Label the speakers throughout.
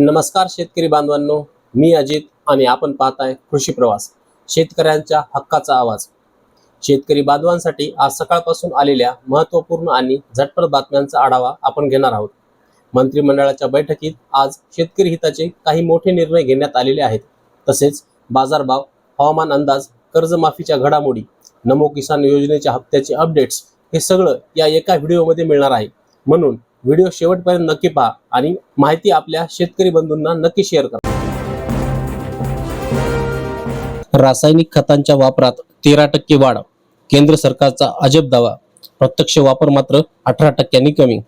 Speaker 1: नमस्कार शेतकरी बांधवांनो मी अजित. आणि आपण पाहताय कृषी प्रवास शेतकऱ्यांच्या हक्काचा आवाज. शेतकरी बांधवांसाठी आज सकाळपासून आलेल्या महत्त्वपूर्ण आणि झटपट बातम्यांचा आढावा आपण घेणार आहोत. मंत्रिमंडळाच्या बैठकीत आज शेतकरी हिताचे काही मोठे निर्णय घेण्यात आलेले आहेत. तसेच बाजारभाव हवामान अंदाज कर्जमाफीच्या घडामोडी नमो किसान योजनेच्या हप्त्याचे अपडेट्स हे सगळं या एका व्हिडिओमध्ये मिळणार आहे. म्हणून व्हिडिओ शेवटपर्यंत नक्की पहा आणि माहिती आपल्या शेतकरी बंधूंना नक्की शेअर करा. रासायनिक खतांच्या वापरात तेरा टक्के वाढ केंद्र सरकारचा अजब दावा प्रत्यक्ष वापर मात्र अठरा टक्क्यांनी कमी.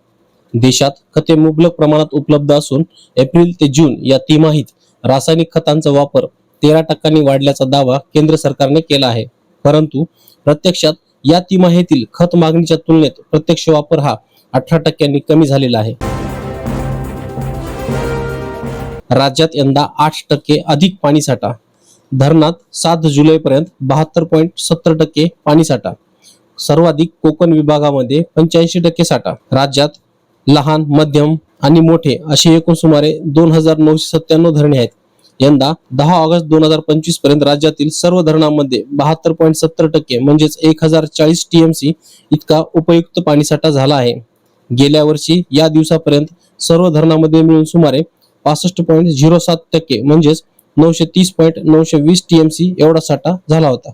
Speaker 1: देशात खते मुबलक प्रमाणात उपलब्ध असून एप्रिल ते जून या तिमाहीत रासायनिक खतांचा वापर तेरा टक्क्यांनी वाढल्याचा दावा केंद्र सरकारने केला आहे. परंतु प्रत्यक्षात या तिमाहीतील खत मागणीच्या तुलनेत प्रत्यक्ष वापर हा अठरा टक्क्यांनी कमी झालेला आहे. राज्यात यंदा आठ टक्के अधिक पाणीसाठा धरणात सात जुलैपर्यंत बहात्तर पॉईंट सत्तर टक्के पाणीसाठा सर्वाधिक कोकण विभागामध्ये पंच्याऐंशी टक्के साठा. राज्यात लहान मध्यम आणि मोठे असे एकूण सुमारे दोन हजार नऊशे सत्त्याण्णव धरणे आहेत. यंदा दहा ऑगस्ट दोन हजार पंचवीसपर्यंत राज्यातील सर्व धरणांमध्ये बहात्तर पॉईंट सत्तर टक्के म्हणजेच एक हजार चाळीस टीएमसी इतका उपयुक्त पाणीसाठा झाला आहे. गेल्या वर्षी या दिवसापर्यंत सर्व धरणामध्ये मिळून सुमारे पासष्ट पॉईंट झिरो सात टक्के म्हणजेच नऊशे तीस पॉईंट नऊशे वीस टीएमसी एवढा साठा झाला होता.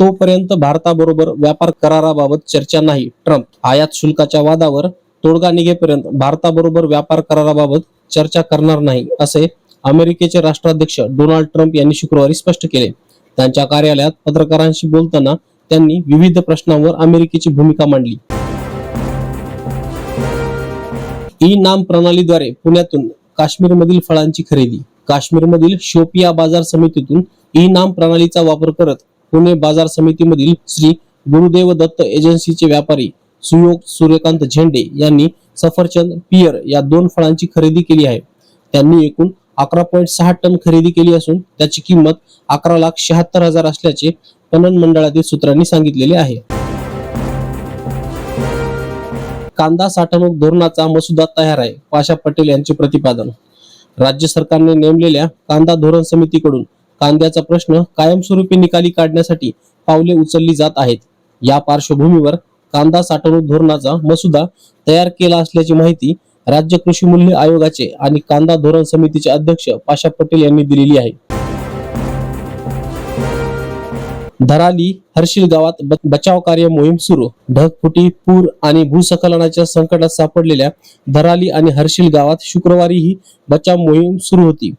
Speaker 1: तोपर्यंत भारताबरोबर व्यापार कराराबाबत चर्चा नाही. ट्रम्प आयात शुल्काच्या वादावर तोडगा निघेपर्यंत भारताबरोबर व्यापार कराराबाबत चर्चा करणार नाही असे अमेरिकेचे राष्ट्राध्यक्ष डोनाल्ड ट्रम्प यांनी शुक्रवारी स्पष्ट केले. त्यांच्या कार्यालयात पत्रकारांशी बोलताना त्यांनी विविध प्रश्नांवर अमेरिकेची भूमिका मांडली. ई नाम प्रणालीद्वारे पुण्यातून काश्मीरमधील फळांची खरेदी काश्मीरमधील शोपिया बाजार समितीतून ई नाम प्रणालीचा वापर करत पुणे बाजार समितीमधील श्री गुरुदेव दत्त एजन्सीचे व्यापारी सुयोग सूर्यकांत झेंडे यांनी सफरचंद पियर या दोन फळांची खरेदी केली आहे. त्यांनी एकूण अकरा पॉईंट सहा टन खरेदी केली असून त्याची किंमत अकरा लाख शहात्तर हजार असल्याचे पणन मंडळातील सूत्रांनी सांगितलेले आहे. कांदा साठवणूक धोरणाचा मसुदा तयार आहे. पाशा पटेल यांचे प्रतिपादन. राज्य सरकारने नेमलेल्या कांदा धोरण समितीकडून कांद्याचा प्रश्न कायमस्वरूपी निकाली काढण्यासाठी पावले उचलली जात आहेत. या पार्श्वभूमीवर कांदा साठवणूक धोरणाचा मसुदा तयार केला असल्याची माहिती राज्य कृषी मूल्य आयोगाचे आणि कांदा धोरण समितीचे अध्यक्ष पाशा पटेल यांनी दिलेली आहे. धराली हर्षिल गावात बचाव कार्य मोहीम सुरू. ढगफुटी पूर आणि भूसखलनाच्या संकटात सापडलेल्या धराली आणि हर्षिल गावात शुक्रवारी ही बचाव मोहीम सुरू होती.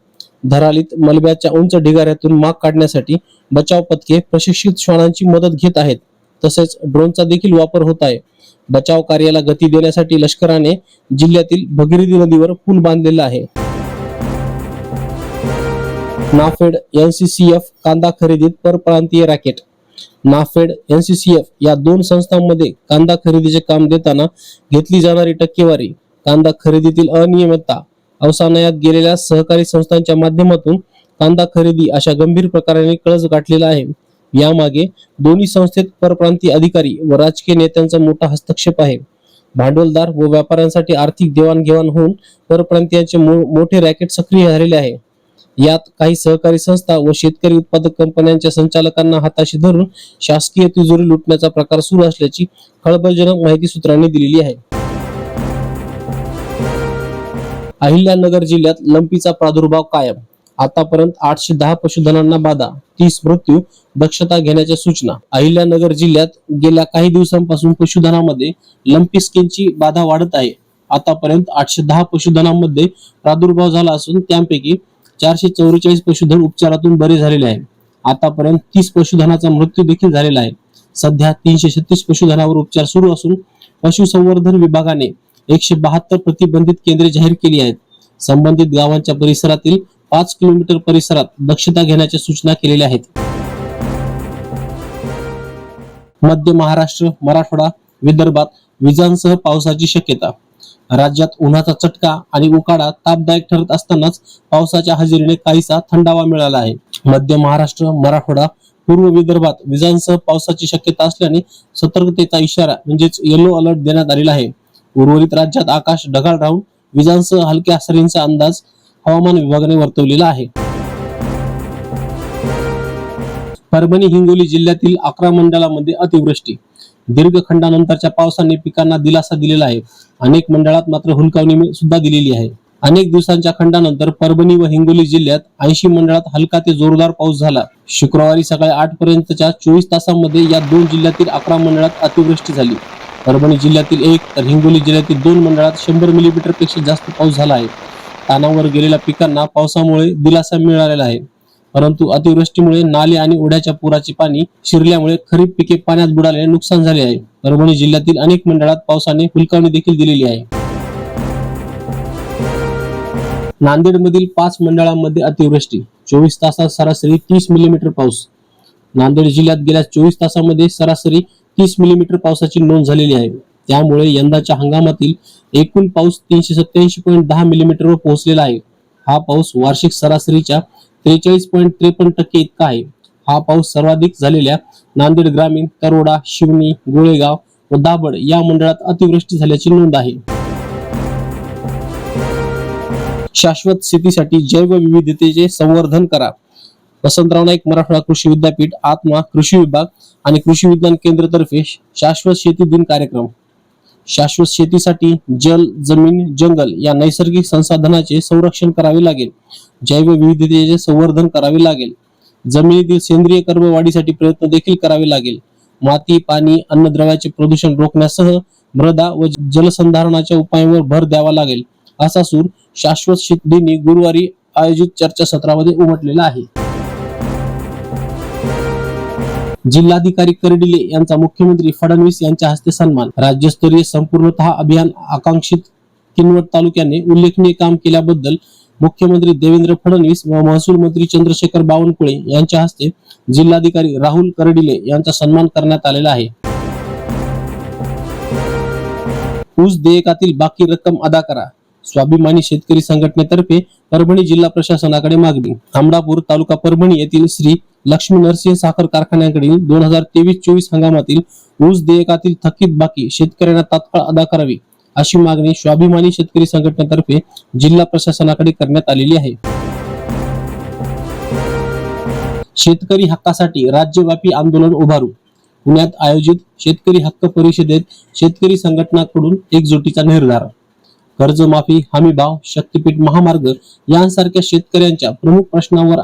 Speaker 1: धरालीत मलब्याच्या उंच ढिगाऱ्यातून माग काढण्यासाठी बचाव पथके प्रशिक्षित श्वानांची मदत घेत आहेत. तसेच ड्रोनचा देखील वापर होत आहे. बचाव कार्याला गती देण्यासाठी लष्कराने जिल्ह्यातील भगीरथी नदीवर पूल बांधलेला आहे. नाफेड एनसीसीएफ कांदा खरेदीत परप्रांतीय रॅकेट. नाफेड एनसीसीएफ या दोन संस्थांमध्ये कांदा खरेदीचे काम देताना घेतली जाणारी टक्केवारी कांदा खरेदीतील अनियमितता अवसानायात गेलेल्या सहकारी संस्थांच्या माध्यमातून कांदा खरेदी अशा गंभीर प्रकाराने कळस गाठलेला आहे. यामागे दोन्ही संस्थेत परप्रांतीय अधिकारी व राजकीय नेत्यांचा मोठा हस्तक्षेप आहे. भांडवलदार व व्यापाऱ्यांसाठी आर्थिक देवाणघेवाण होऊन परप्रांतीयांचे मो- मोठे रॅकेट सक्रिय झालेले आहे. यात काही सहकारी संस्था व शेतकरी उत्पादक कंपन्यांच्या संचालकांना हाताशी धरून शासकीय तिजोरी लुटण्याचा प्रकार सुरू असल्याची खळबळजनक माहिती सूत्रांनी दिलेली आहे. अहिल्यानगर जिल्ह्यात लंपीचा प्रादुर्भाव कायम. आतापर्यंत आठशे दहा पशुधनांना बाधा तीस मृत्यू दक्षता घेण्याच्या सूचना. अहिल्यानगर जिल्ह्यात गेल्या काही दिवसांपासून पशुधनामध्ये लंपी स्किनची बाधा वाढत आहे. आतापर्यंत आठशे दहा पशुधनांमध्ये प्रादुर्भाव झाला असून त्यापैकी चारशे चौवेचाळीस पशुधन उपचारातून बरे झालेले आहे. आतापर्यंत तीस पशुधनाचा मृत्यू देखील झालेला आहे. सध्या तीनशे छत्तीस पशुधनावर उपचार सुरू असून पशुसंवर्धन विभागाने एकशे बहात्तर प्रतिबंधित केंद्रे जाहीर केली आहेत. संबंधित गावांच्या परिसरातील पाच किलोमीटर परिसरात दक्षता घेण्याच्या सूचना केलेल्या आहेत. मध्य महाराष्ट्र मराठवाडा विदर्भात विजांसह पावसाची शक्यता राज्यात उन्हाचा चटका आणि उकाडा तापदायक ठरत असतानाच पावसाच्या हजेरीने काहीसा थंडावा मिळाला आहे. मध्य महाराष्ट्र मराठवाडा पूर्व विदर्भात विजांसह पावसाची शक्यता असल्याने सतर्कतेचा इशारा म्हणजेच येलो अलर्ट देण्यात आलेला आहे. उर्वरित राज्यात आकाश ढगाळ राहून विजांसह हलक्या सरींचा अंदाज हवामान विभागाने वर्तवलेला आहे. परभणी हिंगोली जिल्ह्यातील अकरा मंडळामध्ये अतिवृष्टी दीर्घ खंडानंतरच्या पावसाने पिकांना दिलासा दिलेला आहे. अनेक मंडळात मात्र हुलकावणी सुद्धा दिलेली आहे. अनेक दिवसांच्या खंडानंतर परभणी व हिंगोली जिल्ह्यात ऐंशी मंडळात हलका ते जोरदार पाऊस झाला. शुक्रवारी सकाळी आठ पर्यंतच्या चोवीस तासांमध्ये या दोन जिल्ह्यातील अकरा मंडळात अतिवृष्टी झाली. परभणी जिल्ह्यातील एक तर हिंगोली जिल्ह्यातील दोन मंडळात शंभर मिलीमीटरपेक्षा जास्त पाऊस झाला आहे. तानावर गेलेल्या पिकांना पावसामुळे दिलासा मिळालेला आहे. परंतु अतिवृष्टीमुळे नाले आणि ओढ्याच्या पुराचे पाणी शिरल्यामुळे खरीप पिके पाण्यात बुडाल्याने नुकसान झाले आहे. परभणी जिल्ह्यातील अनेक मंडळात पावसाने हुलकावणी देखील दिलेली आहे. नांदेडमधील पाच मंडळांमध्ये अतिवृष्टी चोवीस तासात सरासरी तीस मिलीमीटर पाऊस. नांदेड जिल्ह्यात गेल्या चोवीस तासामध्ये सरासरी तीस मिलीमीटर पावसाची नोंद झालेली आहे. त्यामुळे यंदाच्या हंगामातील एकूण पाऊस तीनशे सत्याऐंशी पॉईंट दहा मिलीमीटरवर पोहोचलेला आहे. हा पाऊस वार्षिक सरासरीच्या त्रेचाळीस पॉईंट त्रेपन्न टक्के इतका आहे. हा पाऊस सर्वाधिक झालेल्या नांदेड ग्रामीण तरोडा शिवनी गोळेगाव व दाभड या मंडळात अतिवृष्टी झाल्याची नोंद आहे. शाश्वत शेतीसाठी जैव विविधतेचे संवर्धन करा. वसंतराव नाईक मराठवाडा कृषी विद्यापीठ आत्मा कृषी विभाग आणि कृषी विज्ञान केंद्र तर्फे शाश्वत शेती दिन कार्यक्रम. शाश्वत शेतीसाठी जल जमीन जंगल या नैसर्गिक संसाधनाचे संरक्षण करावे लागेल. जैवविविधतेचे संवर्धन करावे लागेल. जमिनीतील सेंद्रिय कर्म वाढीसाठी प्रयत्न देखील करावे लागेल. माती पाणी अन्नद्रव्याचे प्रदूषण रोखण्यासह मृदा व जलसंधारणाच्या उपायांवर भर द्यावा लागेल. असा सूर शाश्वत शेतीने गुरुवारी आयोजित चर्चासत्रामध्ये उमटलेला आहे. जिल्हाधिकारी कर्डिले यांचा मुख्यमंत्री फडणवीस यांच्या हस्ते सन्मान. राज्यस्तरीय संपूर्णतः अभियान आकांक्षित किनवट तालुक्याने उल्लेखनीय काम केल्याबद्दल मुख्यमंत्री देवेंद्र फडणवीस व महसूल मंत्री चंद्रशेखर बावनकुळे यांच्या हस्ते जिल्हाधिकारी राहुल कर्डिले यांचा सन्मान करण्यात आलेला आहे. ऊस देयकातील बाकी रक्कम अदा करा. स्वाभिमानी शेतकरी संघटनेतर्फे परभणी जिल्हा प्रशासनाकडे मागणी. आमडापूर तालुका परभणी येथील श्री लक्ष्मी नरसिंह साखर कारखान्याकडील दोन हजार तेवीस चोवीस हंगामातील ऊस देयकातील थकीत बाकी शेतकऱ्यांना तात्काळ अदा करावी अशी मागणी स्वाभिमानी शेतकरी संघटनेतर्फे जिल्हा प्रशासनाकडे करण्यात आलेली आहे. शेतकरी हक्कासाठी राज्यव्यापी आंदोलन उभारू. पुण्यात आयोजित शेतकरी हक्क परिषदेत शेतकरी संघटनाकडून एकजुटीचा निर्धार. कर्जमाफी हमीभाव शक्तीपीठ महामार्ग यांसारख्या शेतकऱ्यांच्या प्रमुख प्रश्नांवर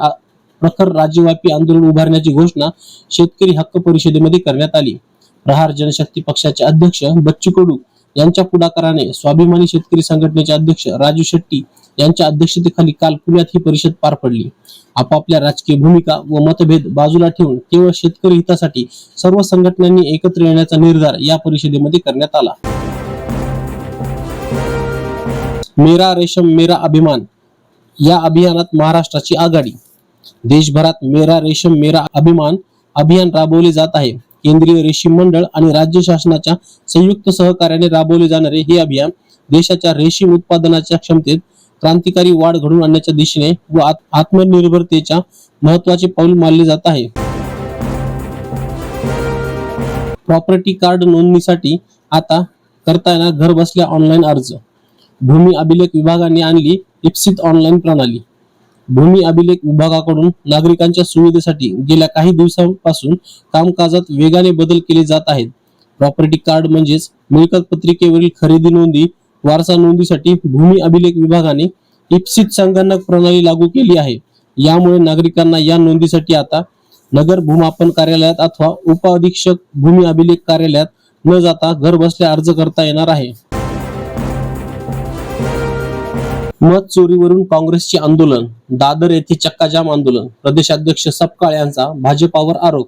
Speaker 1: प्रखर राज्यव्यापी आंदोलन उभारण्याची घोषणा शेतकरी हक्क परिषदेमध्ये करण्यात आली. प्रहार जनशक्ती पक्षाचे अध्यक्ष बच्चू कडू यांच्या पुढाकाराने स्वाभिमानी शेतकरी संघटनेचे अध्यक्ष राजू शेट्टी यांच्या अध्यक्षतेखाली काल पुण्यात ही परिषद पार पडली. आपापल्या राजकीय भूमिका व मतभेद बाजूला ठेवून केवळ शेतकरी हितासाठी सर्व संघटनांनी एकत्र येण्याचा निर्धार या परिषदेमध्ये करण्यात आला. मेरा रेशम मेरा अभिमान या अभियानात महाराष्ट्राची आघाडी देशभरात मेरा रेशम मेरा अभिमान अभियान राबवले जात आहे. केंद्रीय रेशीम मंडळ आणि राज्य शासनाच्या संयुक्त सहकार्याने राबवले जाणारे हे अभियान देशाच्या रेशीम उत्पादनाच्या क्षमतेत क्रांतिकारी वाढ घडवून आणण्याच्या दिशेने व आत्मनिर्भरतेच्या महत्त्वाचे पाऊल मानले जात आहे. प्रॉपर्टी कार्ड नोंदणीसाठी आता करता येणार घर बसल्या ऑनलाईन अर्ज. भूमी अभिलेख विभागाने आणली इप्सित ऑनलाईन प्रणाली. भूमी अभिलेख विभागाकडून नागरिकांच्या सुविधेसाठी गेल्या काही दिवसांपासून कामकाजात वेगाने बदल केले जात आहेत. प्रॉपर्टी कार्ड म्हणजेच मिळकत पत्रिकेवरील खरेदी नोंदी वारसा नोंदीसाठी भूमी अभिलेख विभागाने इप्सित संगणक प्रणाली लागू केली आहे. यामुळे नागरिकांना या नोंदीसाठी आता नगर भूमापन कार्यालयात अथवा उप अधीक्षक भूमी अभिलेख कार्यालयात न जाता घर बसल्या अर्ज करता येणार आहे. मत चोरीवरून काँग्रेसचे आंदोलन दादर येथे चक्काजाम आंदोलन प्रदेशाध्यक्ष सपकाळ यांचा भाजपावर आरोप.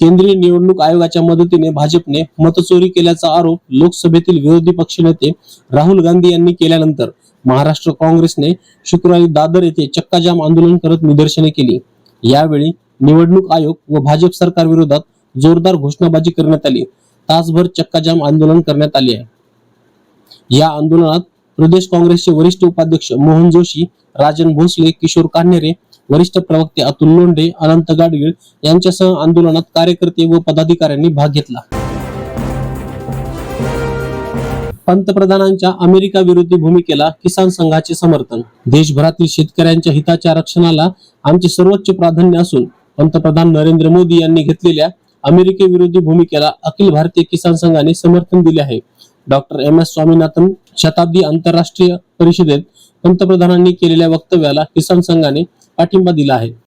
Speaker 1: केंद्रीय निवडणूक आयोगाच्या मदतीने भाजपने मतचोरी केल्याचा आरोप लोकसभेतील विरोधी पक्षनेते राहुल गांधी यांनी केल्यानंतर महाराष्ट्र काँग्रेसने शुक्रवारी दादर येथे चक्काजाम आंदोलन करत निदर्शने केली. यावेळी निवडणूक आयोग व भाजप सरकार विरोधात जोरदार घोषणाबाजी करण्यात आली. तासभर चक्काजाम आंदोलन करण्यात आले आहे. या आंदोलनात प्रदेश काँग्रेसचे वरिष्ठ उपाध्यक्ष मोहन जोशी राजन भोसले किशोर कान्हेरे वरिष्ठ प्रवक्ते अतुल लोंढे अनंत गाडगीळ यांच्यासह आंदोलनात कार्यकर्ते व पदाधिकाऱ्यांनी भाग घेतला. पंतप्रधानांच्या अमेरिका विरोधी भूमिकेला किसान संघाचे समर्थन. देशभरातील शेतकऱ्यांच्या हिताच्या रक्षणाला आमचे सर्वोच्च प्राधान्य असून पंतप्रधान नरेंद्र मोदी यांनी घेतलेल्या अमेरिके विरोधी भूमिकेला अखिल भारतीय किसान संघाने समर्थन दिले आहे. डॉक्टर एम एस स्वामीनाथन शताब्दी आंतरराष्ट्रीय परिषदेत पंतप्रधानांनी केलेल्या वक्तव्याला किसान संघाने पाठिंबा दिला आहे.